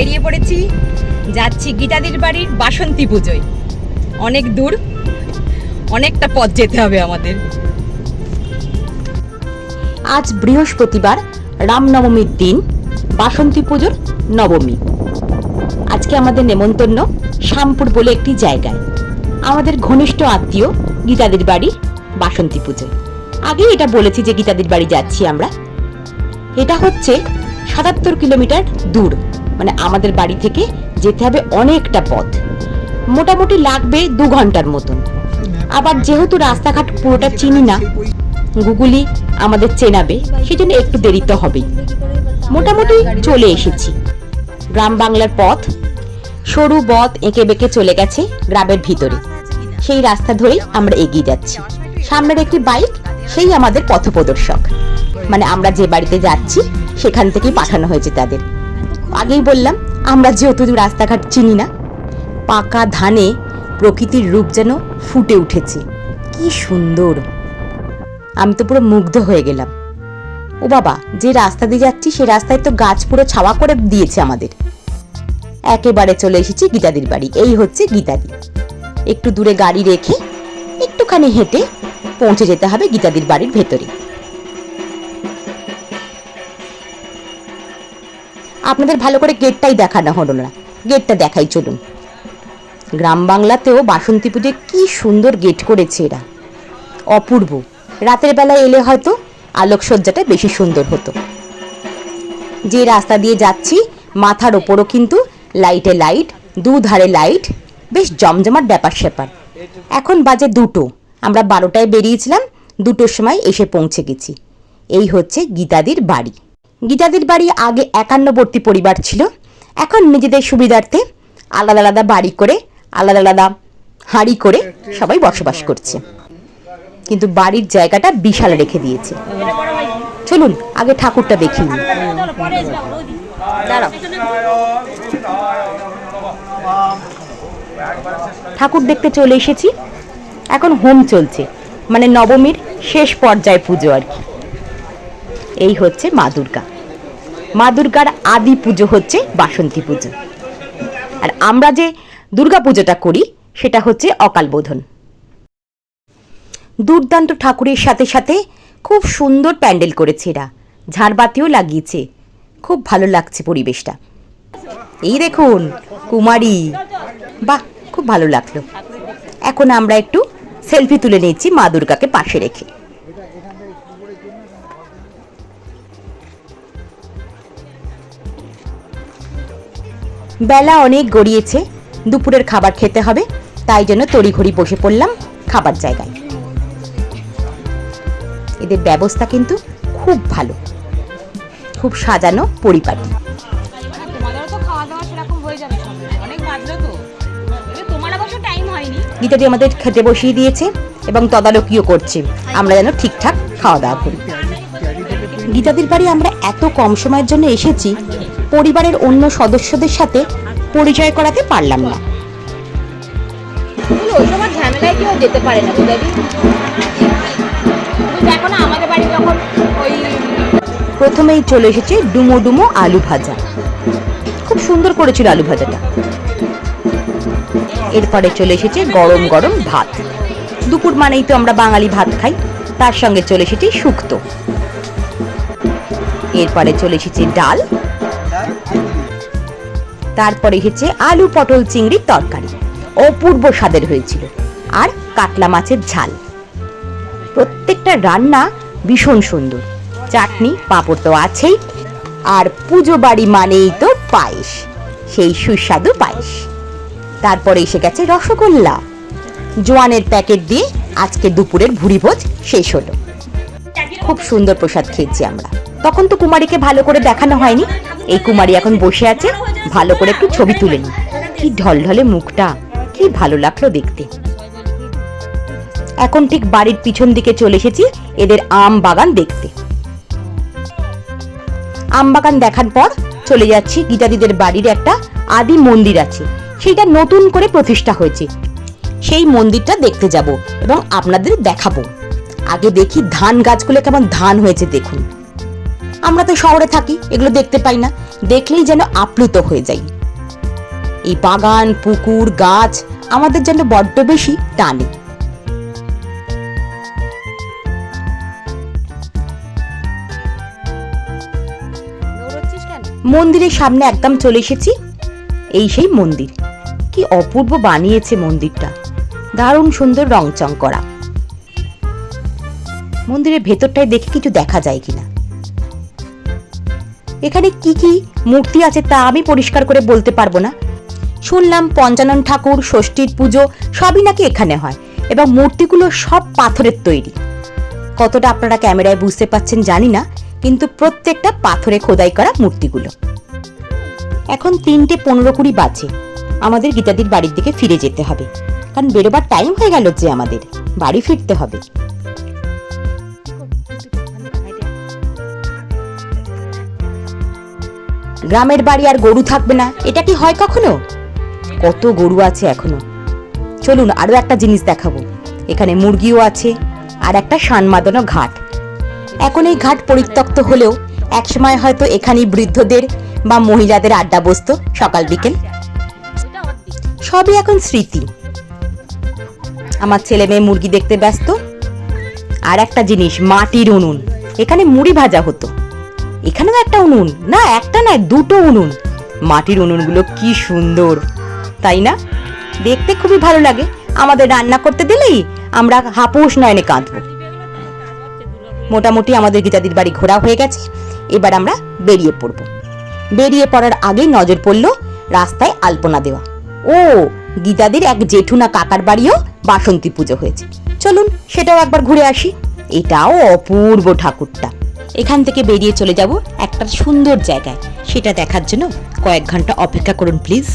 বেরিয়ে পড়েছি। যাচ্ছি গীতাদির বাড়ির বাসন্তী পুজোয়। অনেক দূর, অনেকটা পথ যেতে হবে আমাদের। আজ বৃহস্পতিবার, রামনবমীর দিন, বাসন্তী পুজোর নবমী। আজকে আমাদের নেমন্তন্ন শ্যামপুর বলে একটি জায়গায়। আমাদের ঘনিষ্ঠ আত্মীয় গীতাদির বাড়ি বাসন্তী পুজোয়। আগেই এটা বলেছি যে গীতাদির বাড়ি যাচ্ছি আমরা। এটা হচ্ছে সাতাত্তর কিলোমিটার দূর। মানে আমাদের বাড়ি থেকে যেতে হবে অনেকটা পথ। মোটামুটি লাগবে দু ঘণ্টার মতন। আবার যেহেতু রাস্তাঘাট পুরোটা চিনি না, গুগলি আমাদের চেনাবে, সেজন্য একটু দেরি তো হবেই। মোটামুটি চলে এসেছি। গ্রাম বাংলার পথ, সরু বথ এঁকে বেঁকে চলে গেছে গ্রামের ভিতরে। সেই রাস্তা ধরেই আমরা এগিয়ে যাচ্ছি। সামনের একটি বাইক, সেই আমাদের পথপ্রদর্শক। মানে আমরা যে বাড়িতে যাচ্ছি, সেখান থেকেই পাঠানো হয়েছে তাদের। আগেই বললাম, আমরা যেহেতু রাস্তাঘাট চিনি না, পাকা ধানে প্রকৃতির রূপ যেন ফুটে উঠেছে। কি সুন্দর। আমি তো পুরো মুগ্ধ হয়ে গেলাম। ও বাবা, যে রাস্তা দিয়ে যাচ্ছি, সে রাস্তায় তো গাছ পুরো ছাওয়া করে দিয়েছে আমাদের। একেবারে চলে এসেছি গীতাদির বাড়ি। এই হচ্ছে গীতাদি। একটু দূরে গাড়ি রেখে একটুখানি হেঁটে পৌঁছে যেতে হবে গীতাদির বাড়ির ভেতরে। আপনাদের ভালো করে গেটটাই দেখানো হলো না। গেটটা দেখাই, চলুন। গ্রাম বাংলাতেও বাসন্তী পুজোয় কী সুন্দর গেট করেছে এরা। অপূর্ব। রাতের বেলায় এলে হয়তো আলোকসজ্জাটা বেশি সুন্দর হতো। যে রাস্তা দিয়ে যাচ্ছি, মাথার ওপরও কিন্তু লাইটে লাইট, দুধারে লাইট, বেশ জমজমাট ব্যাপার স্যাপার। এখন বাজে দুটো। আমরা বারোটায় বেরিয়েছিলাম, দুটোর সময় এসে পৌঁছে গেছি। এই হচ্ছে গীতাদির বাড়ি। গীতাদির বাড়ি আগে একান্নবর্তী পরিবার ছিল। এখন নিজেদের সুবিধার্থে আলাদা আলাদা বাড়ি করে, আলাদা আলাদা হাঁড়ি করে সবাই বসবাস করছে। কিন্তু বাড়ির জায়গাটা বিশাল রেখে দিয়েছে। চলুন, আগে ঠাকুরটা দেখি। ঠাকুর দেখতে চলে এসেছি। এখন হোম চলছে। মানে নবমীর শেষ পর্যায়ে পুজো আর কি। এই হচ্ছে মা দুর্গা। মা দুর্গার আদি পুজো হচ্ছে বাসন্তী পুজো। আর আমরা যে দুর্গা পুজোটা করি, সেটা হচ্ছে অকাল বোধন। দুর্দান্ত ঠাকুরের সাথে সাথে খুব সুন্দর প্যান্ডেল করেছে এরা। ঝাড়বাতিও লাগিয়েছে। খুব ভালো লাগছে পরিবেশটা। এই দেখুন, কুমারী। বাহ, খুব ভালো লাগল। এখন আমরা একটু সেলফি তুলে নিয়েছি মা দুর্গাকে পাশে রেখে। বেলা অনেক গড়িয়েছে দুপুরের খাবার খেতে হবে তাই জন্য তড়িঘড়ি বসে পড়লাম খাবার জায়গায়। এদের ব্যবস্থা কিন্তু খুব ভালো খুব সাজানো পরিপাটি। গীতাদি আমাদের খেতে বসিয়ে দিয়েছে এবং তদারকিও করছে। আমরা যেন ঠিকঠাক খাওয়া দাওয়া করি। গীতাদির বাড়ি আমরা এত কম সময়ের জন্য এসেছি পরিবারের অন্য সদস্যদের সাথে পরিচয় করাতে পারলাম না। ওই সময় ঝামেলায় কেউ যেতে পারে না বুঝাবি দেখো না আমাদের বাড়ি যখন ওই প্রথমেই চলে এসেছে ডুমো ডুমো আলু ভাজা। খুব সুন্দর করেছিল আলু ভাজাটা। এরপরে চলে এসেছে গরম গরম ভাত। দুপুর মানেই তো আমরা বাঙালি ভাত খাই তার সঙ্গে চলে এসেছে শুক্তো। এরপরে চলে এসেছে ডাল। তারপরে এসেছে আলু, পটল চিংড়ির তরকারি অপূর্ব স্বাদের হয়েছিল। আর কাতলা মাছের ঝাল। প্রত্যেকটা রান্না ভীষণ সুন্দর। চাটনি, পাঁপড় তো আছেই। আর পুজো বাড়ি মানেই তো পায়েস। সেই সুস্বাদু পায়েস। তারপরে এসে গেছে রসগোল্লা। জোয়ানের প্যাকেট দিয়ে আজকে দুপুরের ভুড়িভোজ শেষ হলো। খুব সুন্দর প্রসাদ খেয়েছি আমরা। তখন তো কুমারীকে ভালো করে দেখানো হয়নি। এই কুমারী এখন বসে আছে, ভালো করে একটু ছবি তুলে নি কি ঢলঢলে মুখটা, কি ভালো লাগল দেখতে। এখন ঠিক বাড়ির পিছন দিকে চলে এসেছি, এদের আম বাগান দেখতে। আম বাগান দেখার পর চলে যাচ্ছি গীতাদিদের বাড়ির একটা আদি মন্দির আছে। সেটা নতুন করে প্রতিষ্ঠা হয়েছে। সেই মন্দিরটা দেখতে যাব এবং আপনাদের দেখাবো। আগে দেখি ধান গাছগুলো কেমন ধান হয়েছে দেখুন। আমরা তো শহরে থাকি, এগুলো দেখতে পাই না। দেখলেই যেন আপ্লুত হয়ে যাই। এই বাগান, পুকুর, গাছ আমাদের যেন বড্ড বেশি টানে। মন্দিরের সামনে একদম চলে এসেছি। এই সেই মন্দির। কি অপূর্ব বানিয়েছে মন্দিরটা। দারুণ সুন্দর রংচং করা। মন্দিরের ভেতরটায় দেখে কিছু দেখা যায় কিনা। এখানে কি কি মূর্তি আছে তা আমি পরিষ্কার করে বলতে পারব না। শুনলাম পঞ্চানন ঠাকুর, ষষ্ঠীর পুজো, সবই নাকি এখানে হয় এবং মূর্তিগুলো সব পাথরের তৈরি। কতটা আপনারা ক্যামেরায় বুঝতে পাচ্ছেন জানি না, কিন্তু প্রত্যেকটা পাথরে খোদাই করা মূর্তিগুলো। এখন তিনটে পনেরো কুড়ি বাজে। আমাদের গীতাদির বাড়ির দিকে ফিরে যেতে হবে। কারণ বেরোবার টাইম হয়ে গেল যে আমাদের। বাড়ি ফিরতে হবে। গ্রামের বাড়ি আর গরু থাকবে না, এটা কি হয় কখনো? কত গরু আছে এখনও। চলুন আরও একটা জিনিস দেখাবো। এখানে মুরগিও আছে, আর একটা সানমাদনো ঘাট। এখন এই ঘাট পরিত্যক্ত হলেও একসময় হয়তো এখানেই বৃদ্ধদের বা মহিলাদের আড্ডা বসতো সকাল বিকেল। সবই এখন স্মৃতি। আমার ছেলে মেয়ে মুরগি দেখতে ব্যস্ত। আর একটা জিনিস, মাটির উনুন। এখানে মুড়ি ভাজা হতো। এখানেও একটা উনুন। না, একটা নয়, দুটো উনুন। মাটির উনুনগুলো কি সুন্দর। তাই না? দেখতে খুবই ভালো লাগে। আমাদের রান্না করতে দিলেই আমরা হাপুস নয়নে কাঁদবো। মোটামুটি আমাদের গীতাদির বাড়ি ঘোরা হয়ে গেছে। এবার আমরা বেরিয়ে পড়ব। বেরিয়ে পড়ার আগেই নজর পড়ল রাস্তায় আলপনা দেওয়া। ও, গীতাদির এক জেঠুনা কাকার বাড়িও বাসন্তী পুজো হয়েছে। চলুন, সেটাও একবার ঘুরে আসি। এটাও অপূর্ব ঠাকুরটা। এখান থেকে বেরিয়ে চলে যাব একটা সুন্দর জায়গায়। সেটা দেখার জন্য কয়েক ঘণ্টা অপেক্ষা করুন প্লিজ